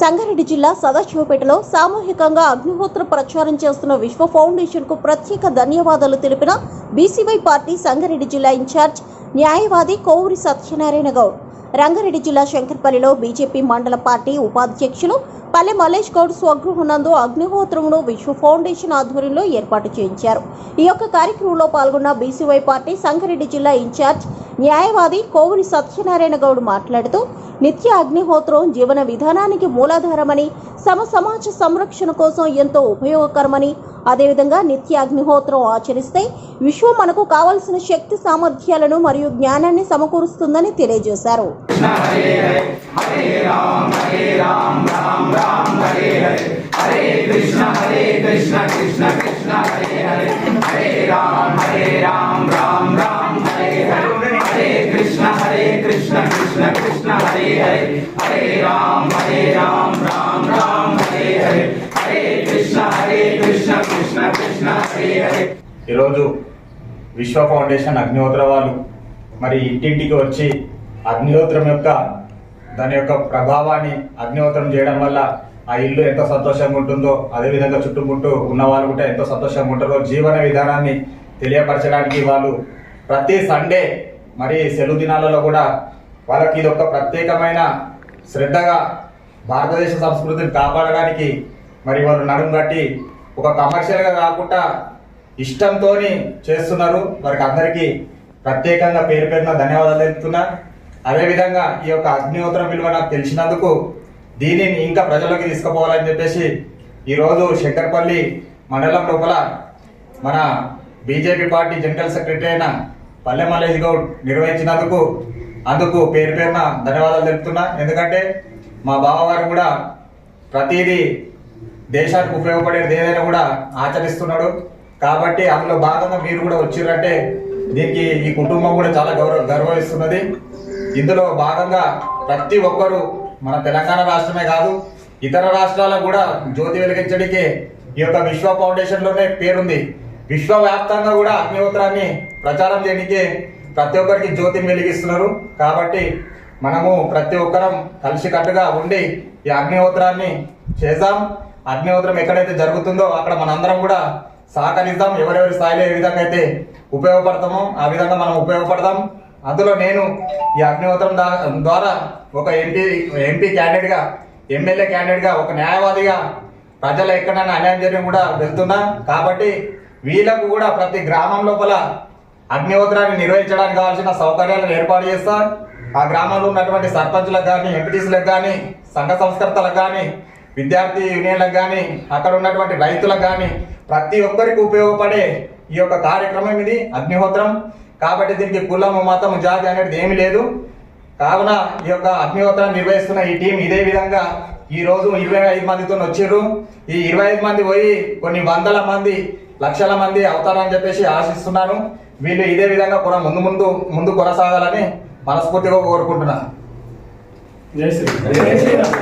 సంగారెడ్డి జిల్లా సదాశివపేటలో సామూహికంగా అగ్నిహోత్ర ప్రచారం చేస్తున్న విశ్వ ఫౌండేషన్కు ప్రత్యేక ధన్యవాదాలు తెలిపిన బీసీవై పార్టీ సంగారెడ్డి జిల్లా ఇన్ఛార్జ్ న్యాయవాది కోవూరి సత్యనారాయణ గౌడ్. రంగారెడ్డి జిల్లా శంకర్పల్లిలో బీజేపీ మండల పార్టీ ఉపాధ్యక్షులు పల్లె మలేష్ గౌడ్ స్వగృహనందు అగ్నిహోత్రమును విశ్వ ఫౌండేషన్ ఆధ్వర్యంలో ఏర్పాటు చేయించారు. ఈ యొక్క కార్యక్రమంలో పాల్గొన్న బీసీవై పార్టీ సంగారెడ్డి జిల్లా ఇన్ఛార్జ్ న్యాయవాది కోవూరి సత్యనారాయణ గౌడ్ మాట్లాడుతూ నిత్య అగ్నిహోత్రం జీవన విధానానికి మూలాధారమని సమ సమాజ సంరక్షణ కోసం ఎంతో ఉపయోగకరమని అదేవిధంగా నిత్య అగ్నిహోత్రం ఆచరిస్తే విశ్వం మనకు కావలసిన శక్తి సామర్థ్యాలను మరియు జ్ఞానాన్ని సమకూరుస్తుందని తెలియజేశారు కృష్ణ హరే కృష్ణ కృష్ణ కృష్ణ హరే హరే హరే రామ్ హరే రామ్ హరే హరే హరే కృష్ణ హరే కృష్ణ కృష్ణ కృష్ణ హరే ఈరోజు విశ్వ ఫౌండేషన్ అగ్నిహోత్ర వాళ్ళు మరి ఇంటింటికి వచ్చి అగ్నిహోత్రం యొక్క దాని యొక్క ప్రభావాన్ని అగ్నిహోత్రం చేయడం వల్ల ఆ ఇల్లు ఎంత సంతోషంగా ఉంటుందో అదేవిధంగా చుట్టుముట్టు ఉన్న వాళ్ళు కూడా ఎంతో సంతోషంగా ఉంటారో జీవన విధానాన్ని తెలియపరచడానికి వాళ్ళు ప్రతి సండే మరి సెలవు దినాలలో కూడా వాళ్ళకి ఇది ఒక ప్రత్యేకమైన శ్రద్ధగా భారతదేశ సంస్కృతిని కాపాడడానికి మరి వాళ్ళు నడుము కట్టి ఒక కమర్షియల్గా కాకుండా ఇష్టంతో చేస్తున్నారు. వారికి అందరికీ ప్రత్యేకంగా పేరు పేరున ధన్యవాదాలు తెలుపుతున్నా. అదేవిధంగా ఈ యొక్క అగ్నిహోత్రం విలువ నాకు తెలిసినందుకు దీనిని ఇంకా ప్రజల్లోకి తీసుకుపోవాలని చెప్పేసి ఈరోజు శంకర్పల్లి మండలం లోపల మన బీజేపీ పార్టీ జనరల్ సెక్రటరీ అయిన పల్లె మల్లేష్ గౌడ్ నిర్వహించినందుకు అందుకు పేరు పేరున ధన్యవాదాలు తెలుపుతున్నా. ఎందుకంటే మా బావగారు కూడా ప్రతిదీ దేశానికి ఉపయోగపడేది ఏదైనా కూడా ఆచరిస్తున్నాడు. కాబట్టి అందులో భాగంగా మీరు కూడా వచ్చిరంటే దీనికి ఈ కుటుంబం కూడా చాలా గౌరవ గర్వవిస్తున్నది ఇందులో భాగంగా ప్రతి ఒక్కరూ మన తెలంగాణ రాష్ట్రమే కాదు ఇతర రాష్ట్రాలకు కూడా జ్యోతి వెలిగించడానికి ఈ యొక్క విశ్వ ఫౌండేషన్లోనే పేరుంది. విశ్వవ్యాప్తంగా కూడా అగ్నిహోత్రాన్ని ప్రచారం చేయడానికి ప్రతి ఒక్కరికి జ్యోతిని వెలిగిస్తున్నారు. కాబట్టి మనము ప్రతి ఒక్కరం కలిసికట్టుగా ఉండి ఈ అగ్నిహోత్రాన్ని చేద్దాం అగ్నిహోత్రం ఎక్కడైతే జరుగుతుందో అక్కడ మనందరం కూడా సహకరిద్దాం ఎవరెవరి స్థాయిలో ఏ విధంగా అయితే ఉపయోగపడతామో ఆ విధంగా మనం ఉపయోగపడదాం అందులో నేను ఈ అగ్నిహోత్రం ద్వారా ఒక ఎంపీ ఎంపీ క్యాండిడేట్గా ఎమ్మెల్యే క్యాండిడేట్గా ఒక న్యాయవాదిగా ప్రజల ఎక్కడైనా అన్యాయం జరిగిన కూడా వెళ్తున్నా. కాబట్టి వీళ్ళకు కూడా ప్రతి గ్రామం లోపల అగ్నిహోత్రాన్ని నిర్వహించడానికి కావాల్సిన సౌకర్యాలను ఏర్పాటు చేస్తా. ఆ గ్రామంలో ఉన్నటువంటి సర్పంచులకు కానీ ఎంపీటీసీలకు కానీ సంఘ సంస్కర్తలకు కానీ విద్యార్థి యూనియన్లకు కానీ అక్కడ ఉన్నటువంటి రైతులకు కానీ ప్రతి ఒక్కరికి ఉపయోగపడే ఈ యొక్క కార్యక్రమం ఇది అగ్నిహోత్రం. కాబట్టి దీనికి కులము మతము జాతి అనేది ఏమీ లేదు. కావున ఈ యొక్క అగ్నిహోత్రాన్ని నిర్వహిస్తున్న ఈ టీం ఇదే విధంగా ఈ రోజు ఇరవై ఐదు మందితో వచ్చిర్రు ఈ ఇరవై ఐదు మంది పోయి కొన్ని వందల మంది లక్షల మంది అవుతారని చెప్పేసి ఆశిస్తున్నాను. వీళ్ళు ఇదే విధంగా కూడా ముందు ముందు ముందు కొనసాగాలని మనస్ఫూర్తిగా కోరుకుంటున్నాను. జై శ్రీరామ్.